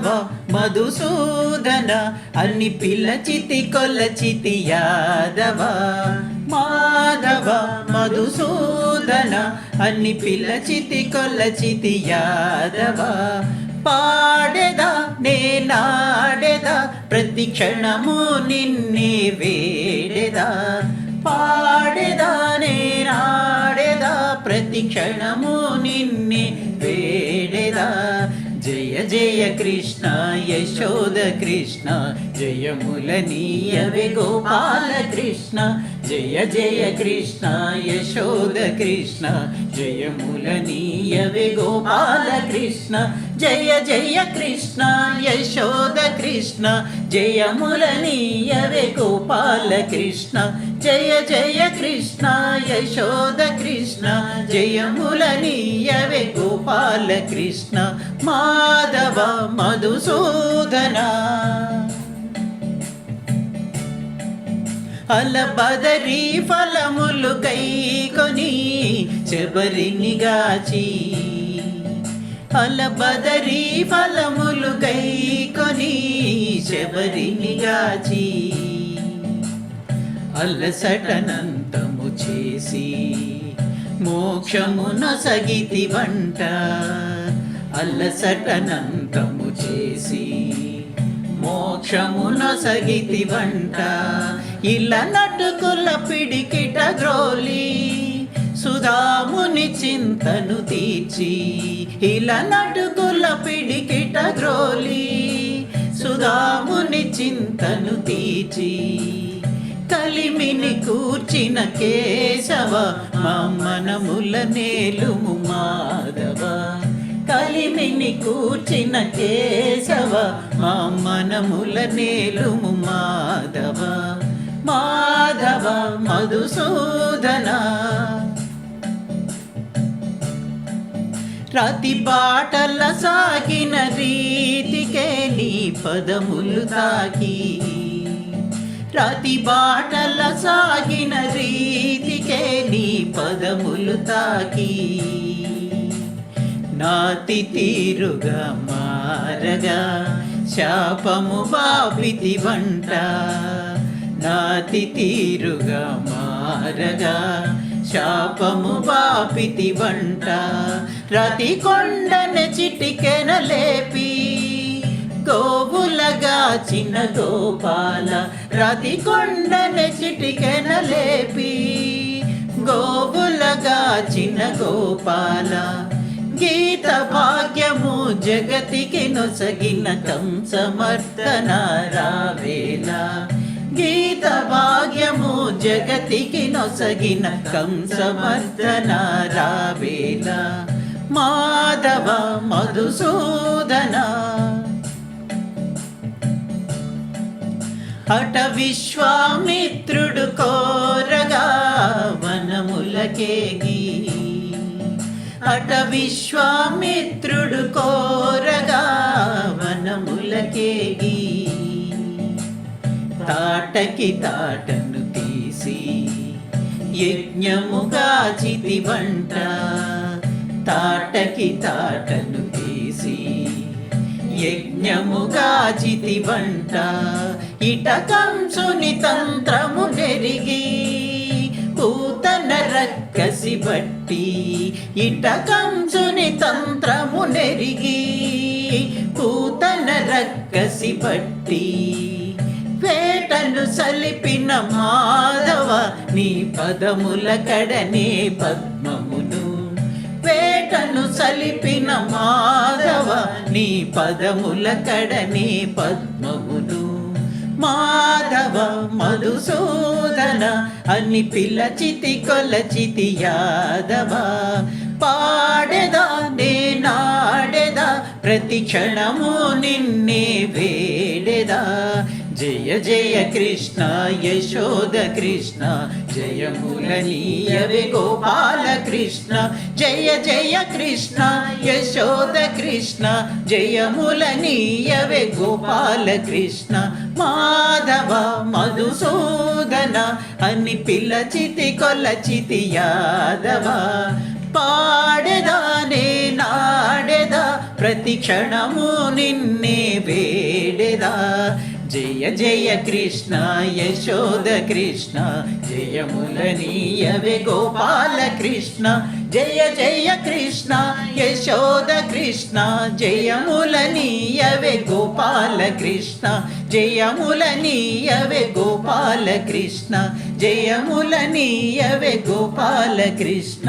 మాధవ మధుసూదన అన్ని పిల్లచితి కొల్లచితి యాదవ. మాధవ మధుసూదన అన్ని పిల్లచితి కొల్లచితి యాదవ. పాడెదా నేనాడెదా ప్రతి క్షణము నిన్నే వేడెదా. పాడెదా నేనాడెదా ప్రతి క్షణము నిన్నే వేడెదా. జయ కృష్ణ యశోద కృష్ణ జయముల నీయవే గోపాల కృష్ణ. జయ జయ కృష్ణ యశోద కృష్ణ జయముల నీయవే గోపాల కృష్ణ జయ జయ కృష్ణ యశోద కృష్ణ జయముల నీయవే గోపాల కృష్ణ జయ జయ కృష్ణ యశోద కృష్ణ జయముల నీయవే గోపాల కృష్ణ మాధవ మధుసూదనా. అలబదరి ఫలములు కైకొని శబరిని గాచి. అలబదరి ఫలములు కైకొని శబరిని గాచి. అలసటనంతము చేసి మోక్షమున సగితి వంట. అలసటనంతము చేసి మోక్షమున సగితి వంట. ఇలా నటుకుల పిడికిట ద్రోలి సుధాముని చింతను తీర్చి ఇలా నటుకుల పిడికిట ద్రోలి సుధాముని చింతను తీర్చి కలిమిని కూర్చిన కేశవ మా నేలుము మాధవ. కలిమిని కూర్చిన కేశవ మా మనముల నేలుము మాధవ. మాధవ మధుసూదన. రతి బాటల సాగిన రీతికే నీ పదములు తాకి. రతి బాటల సాగిన రీతికే నీ పదములు తాకి. నాతి తీరుగా మారగా శాపము బాపితి వంట. నాతి తీరుగా మారగా శాపము బాపితి వంట. రతి కొండన చిటికెన లేపి గోవులగా చిన్న గోపాల. రతి కొండన చిటికెన లేపి గోవులగా చిన్న గోపాల. గీత భాగ్యము జగతికి నొసగిన కంసమర్దన రావేల గీత భాగ్యము జగతికి నొసగిన కంసమర్దన రావేల మాధవ మధుసూదన. అట విశ్వామిత్రుడు కోరగా వనములకే గీ అట విశ్వామిత్రుడు కోరగా వనములకేగి తాటకి తాటను తీసి యజ్ఞముగా చితి వంట. తాటకి తాటను తీసి యజ్ఞముగా చితి వంట. ఇట కంసుని తంత్రము నెరిగి కసి బట్టి ఇట కంసుని తంత్రము నెరిగి కూతన రక్కసి బట్టి వేటను సలిపిన మాధవ నీ పదముల కడనే పద్మమును. వేటను సలిపిన మాధవ నీ పదముల కడనే పద్మమును. మాధవ మధుసూదన అని పిల్లచితి కొలచితి యాదవా. పాడెదా నేనాడెదా ప్రతి క్షణము నిన్నే వేడెదా. జయ జయ కృష్ణ యశోద కృష్ణ జయ జయములనీయవే గోపాల కృష్ణ జయ జయ కృష్ణ యశోద కృష్ణ జయ జయములనీయవే గోపాల కృష్ణ. మాధవ మధుసూదన అని పిల్లచితి కొల్లచితి యాదవ. పాడెదానే నాడెదా ప్రతి క్షణము నిన్నే వేడెదా? జయ జయ కృష్ణ యశోద కృష్ణ జయములనీయవే గోపాల కృష్ణ జయ జయ కృష్ణ యశోద కృష్ణ జయములనీయవే గోపాల కృష్ణ జయములనీయవే గోపాల కృష్ణ జయములనీయవే గోపాల కృష్ణ.